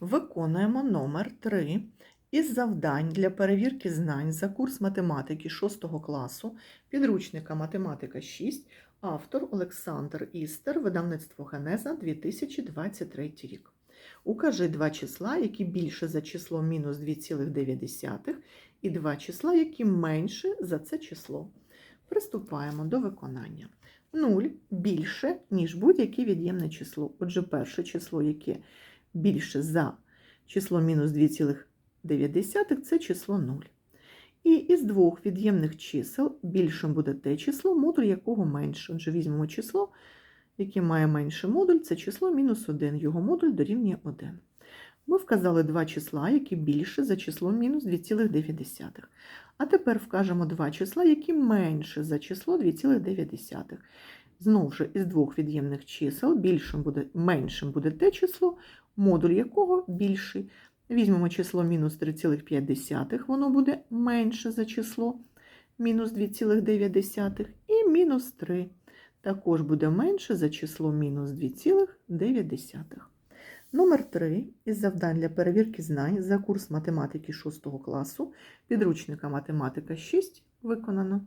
Виконуємо номер 3 із завдань для перевірки знань за курс математики 6 класу, підручника Математика 6, автор Олександр Істер, видавництво Генеза 2023 рік. Укажи два числа, які більше за число мінус 2,9, і два числа, які менше за це число. Приступаємо до виконання. 0 більше, ніж будь-яке від'ємне число. Отже, перше число, яке більше за число мінус 2,9 це число 0. І із двох від'ємних чисел більшим буде те число, модуль якого менше. Отже, візьмемо число, яке має менший модуль, це число мінус 1, його модуль дорівнює 1. Ми вказали два числа, які більше за число мінус 2,9. А тепер вкажемо два числа, які менше за число 2,9. Знову ж із двох від'ємних чисел більшим буде, меншим буде те число, модуль якого більший. Візьмемо число мінус 3,5, воно буде менше за число мінус 2,9 і мінус 3 також буде менше за число мінус 2,9. Номер 3 із завдань для перевірки знань за курс математики 6 класу підручника математика 6 виконано.